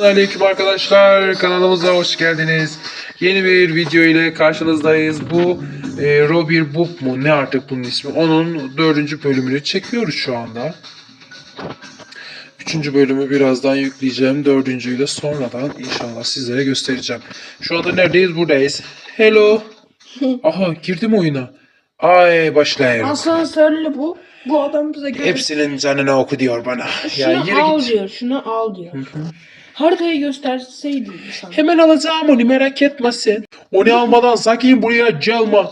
Aleyküm arkadaşlar kanalımıza hoş geldiniz. Yeni bir video ile karşınızdayız. Bu e, Robin Book mu ne artık bunun ismi? Onun dördüncü bölümünü çekiyoruz şu anda. Üçüncü bölümü birazdan yükleyeceğim. Dördüncüyü de sonradan inşallah sizlere göstereceğim. Şu anda neredeyiz? Buradayız. Hello. Aha girdim oyuna. Ay başlayalım. Asansörlü bu. Bu adam bize göre. Hepsinin canına oku diyor bana. Şunu Ya al git. diyor. Şunu al diyor. Haritayı gösterseydi sana. Hemen alacağım onu merak etme sen. Onu almadan sakın buraya gelme.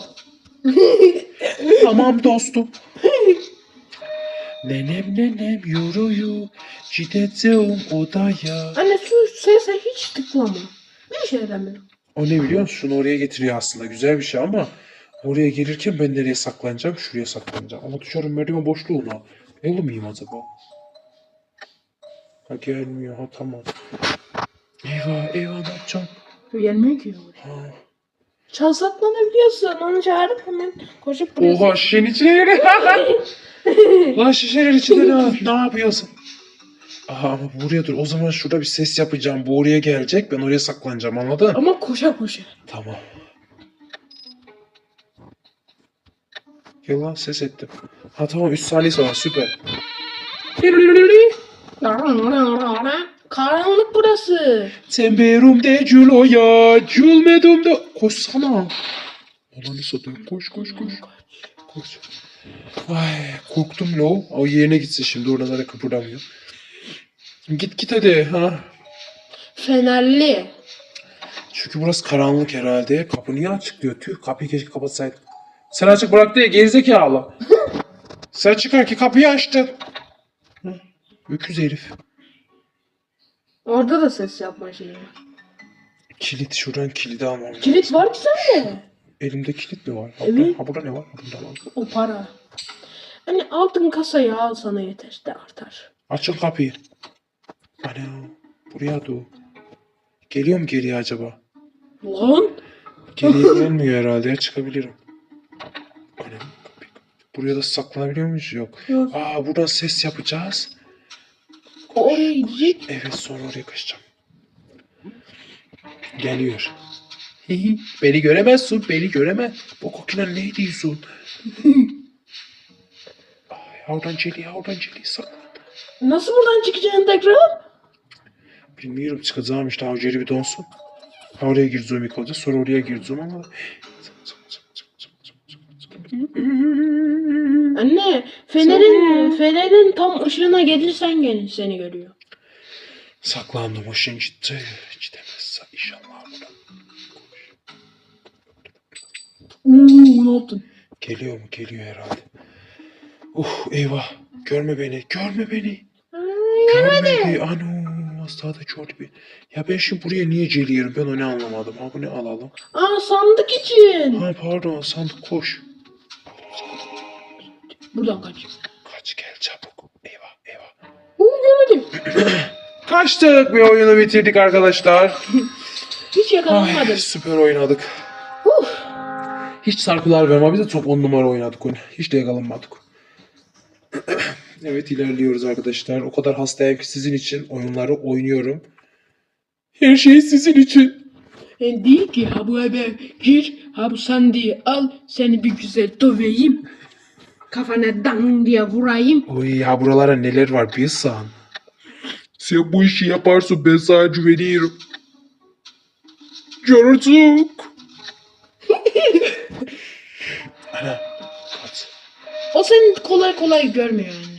tamam dostum. Nenem nenem yürüyor. Gideceğim odaya. Anne şu sese hiç tıklama. Bir işe yaramıyor. O ne biliyor musun? Şunu oraya getiriyor aslında. Güzel bir şey ama oraya gelirken ben nereye saklanacağım? Şuraya saklanacağım. Ama düşerim merdiven boşluğuna. Ev miyim acaba? Ha gelmiyor. Ha tamam. Eyvah eyvah ne yapacağım? Gelmiyor ki. Ha. Çal saklanabiliyorsun. Onu çağırıp hemen koşup buraya. Oha şişenin içine gir. Lan şişenin içinde ne, ne yapıyorsun? Aha ama buraya dur. O zaman şurada bir ses yapacağım. Bu oraya gelecek. Ben oraya saklanacağım anladın? Ama koşa koşa. Tamam. Gel lan ses ettim. Ha tamam 3 saniye sonra süper. Karanlık burası. Temberumde Julo'ya Julmedum da Koşsana. Olanı satayım. Koş koş koş. Koş. Ay korktum lo. O yerine gitsin şimdi. Orada zaten kıpırdamıyor. Git git hadi. Ha. Fenerli. Çünkü burası karanlık herhalde. Kapı niye açık diyor. Tüh kapıyı keşke kapatsaydın. Sen açık bıraktı ya gerizekalı. Sen çıkar ki kapıyı açtın. Öküz herif. Orada da ses yapma şeyi. Kilit şuradan kilidi almam. lazım. Kilit var ki sende. Elimde kilit mi var? Ha, Evet. burada- Ha burada ne var? Ha, burada var. O para. Hani altın kasayı al sana yeter de artar. Açın kapıyı. Ana buraya dur. Geliyor mu geriye acaba? Lan. Geriye gelmiyor herhalde ya çıkabilirim. Ana kapıyı. Buraya da saklanabiliyor muyuz? Yok. Yok. Aa buradan ses yapacağız. Oraya gidecek. Evet sonra oraya kaçacağım. Geliyor. Beni göremezsin, beni göremez. Bu kokiler ne diyorsun? Ay, oradan Celi, oradan Celi saklan. Nasıl buradan çıkacaksın tekrar? Bilmiyorum çıkacağım işte Avceri bir donsun. Oraya gireceğim ilk olacak sonra oraya gireceğim ama. Anne fenerin fenerin tam ışığına gelirsen gel seni görüyor. Saklandım hoşun gitti. Gidemezse inşallah buradan. Uuu ne yaptın? Geliyor mu? Geliyor herhalde. Uh eyvah. Görme beni. Görme beni. Görmedi. Anu. Daha da gördü beni. Ya ben şimdi buraya niye geliyorum? Ben onu anlamadım. Ha bu ne alalım? Aa sandık için. Ha pardon sandık koş. Buradan kaç. Kaç gel çabuk. Eyvah eyvah. Uuu görmedim. Kaçtık bir oyunu bitirdik arkadaşlar. Hiç yakalanmadım. Ay, süper oynadık. Uf. Hiç sarkılar verme. Biz de çok on numara oynadık onu. Hiç de yakalanmadık. evet ilerliyoruz arkadaşlar. O kadar hastayım ki sizin için oyunları oynuyorum. Her şey sizin için. Ben değil ki ha bu eve gir ha bu sandığı al seni bir güzel döveyim. Kafana dan diye vurayım. Oy ya buralara neler var bilsen. Sen bu işi yaparsın ben sana güveniyorum. Görürsün. Ana. Kaç. O seni kolay kolay görmüyor anne.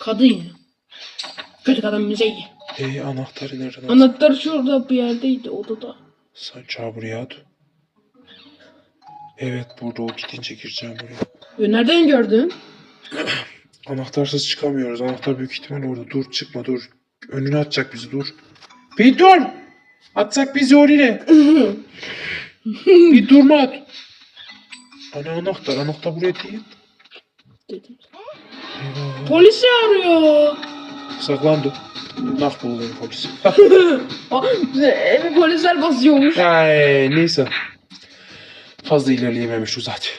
Kadın ya. Kötü kadın müzeyi. Ey anahtarı nereden aldın? Anahtar şurada bir yerdeydi odada. Sen çağır buraya at. Evet burada o gidince gireceğim buraya. E, nereden gördün? Anahtarsız çıkamıyoruz. Anahtar büyük ihtimal orada. Dur çıkma dur. Önüne atacak bizi dur. Bir dur. Atacak bizi oraya. bir durma at. Ana anahtar. Anahtar buraya değil. Dedim. Eyvah. Polisi arıyor. Saklandı. Nah buldu beni polis. Aa, Evi polisler basıyormuş. Ay, neyse. Fazla ilerleyememiş o zaten.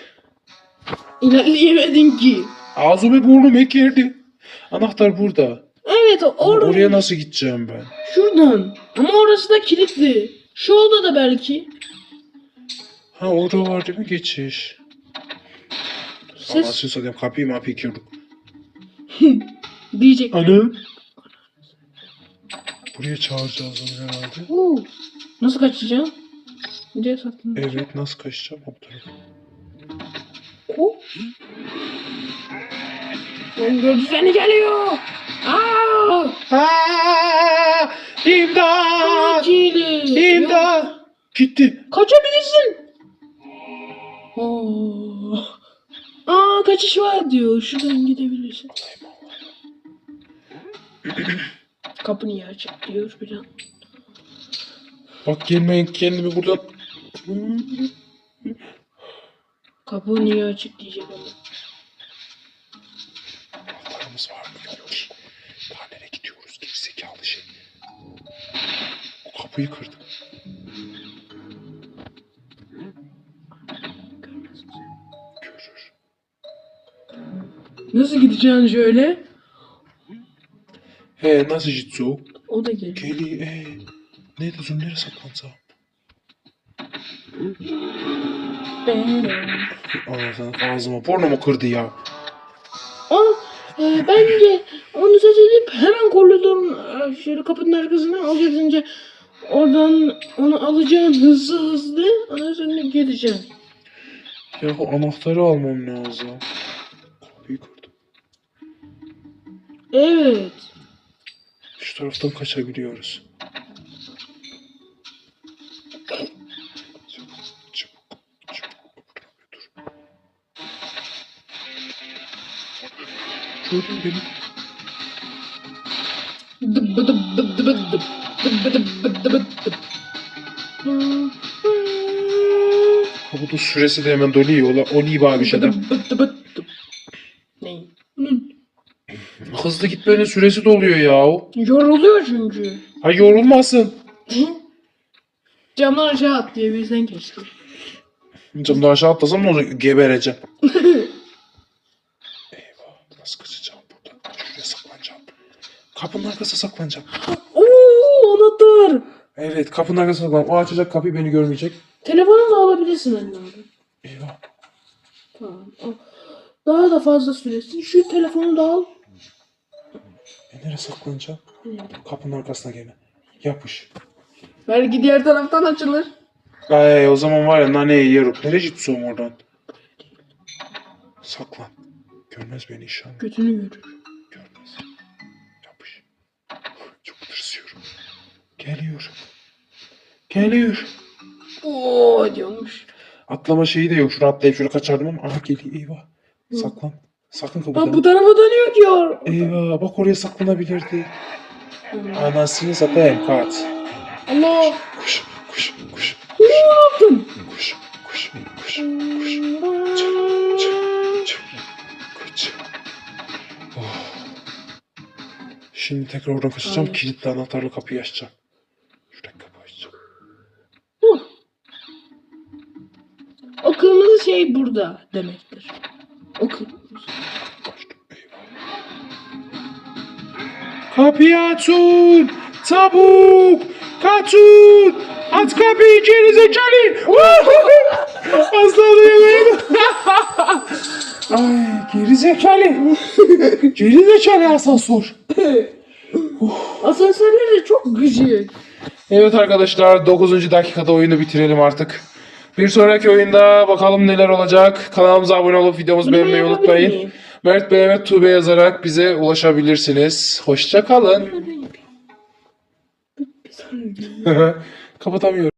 İlerleyemedin ki. Ağzımı burnum girdi. Anahtar burada. Evet Evet oraya. Oraya nasıl gideceğim ben? Şuradan. Ama orası da kilitli. Şu odada belki. Ha orada var değil mi geçiş? Ses Nasıl satayım kapıyı mapıyı kırdık. diyecek. Ana. Buraya çağıracağız onu herhalde. Oo. Nasıl kaçacağım? Diye saklan. Evet nasıl kaçacağım o tarafa? Ben gördü seni geliyor. Aa! Aa, İmdat! İmdat! Gitti. Kaçabilirsin. Oo. Aa kaçış var diyor. Şuradan gidebilirsin. Kapı niye açık diyor bir an. Bak gelmeyin kendimi buradan. Kapı niye açık diyecek ama. Anahtarımız var mı? Yok ki. Daha nereye gidiyoruz? Gerizekalı şey. O kapıyı kırdım. Görür. Nasıl gideceksin şöyle? He nasıl jitsu? O da geliyor. Geli ee. Neydi zoom nereye saklansa? Ağzına, ağzıma pornomu kırdı ya. Aa, e, bence onu ses edip hemen koridorun e, şöyle kapının arkasına alacaksın. Oradan onu alacaksın hızlı hızlı. Ondan sonra gideceksin. Ya o anahtarı almam lazım. Kapıyı kırdım. Evet. Şu taraftan kaçabiliyoruz. Gördün beni. Dıp süresi de hemen doluyor. Ola, Oli abi şeyden. Dıp dıp dıp dıp. Ne? Bunun Hızlı gitmenin süresi doluyor ya. Yoruluyor çünkü. Ha yorulmasın. Camdan aşağı at diye bizden geçti. Camdan aşağı atlasam ne olacak? Gebereceğim. Eyvah. Nasıl kaçacağım buradan? Şuraya saklanacağım. Kapının arkasına saklanacağım. Oo anahtar. Evet kapının arkasına saklan. O açacak kapıyı beni görmeyecek. Telefonu da alabilirsin anne abi. Eyvah. Tamam. al. Daha da fazla süresin. Şu telefonu da al. E nereye saklanacağım? Kapının arkasına gene. Yapış. Belki diğer taraftan açılır. Ay o zaman var ya naneyi yerim. Nereye gitsin oradan? Saklan. Görmez beni inşallah. Götünü görür. Geliyor. Geliyor. Oo diyormuş. Atlama şeyi de yok. Şuraya atlayıp şöyle kaçardım ama aha geliyor. Eyvah. Saklan. Sakın kapıdan. bu tarafa dönüyor diyor. Eyvah bak oraya saklanabilirdi. Anasını satayım kaç. Allah. Kuş kuş kuş Ne yaptın? kuş kuş kuş kuş. Çık çık çık. Kuş. Oh. Şimdi tekrar oradan kaçacağım. Kilitli anahtarlı kapıyı açacağım. Şey burada demektir. O kırmızı. Açtım. Eyvah. Kapıyı açın. Çabuk. Kaçın. Aç kapıyı geri zekalı. Asla duyamıyorum. Ay geri zekalı. geri zekalı asansör. Asansörleri çok gıcık. Evet arkadaşlar 9. dakikada oyunu bitirelim artık. Bir sonraki oyunda bakalım neler olacak. Kanalımıza abone olup videomuzu beğenmeyi unutmayın. Mert Bey ve Tuğbe yazarak bize ulaşabilirsiniz. Hoşça kalın. Bir saniye. Kapatamıyorum.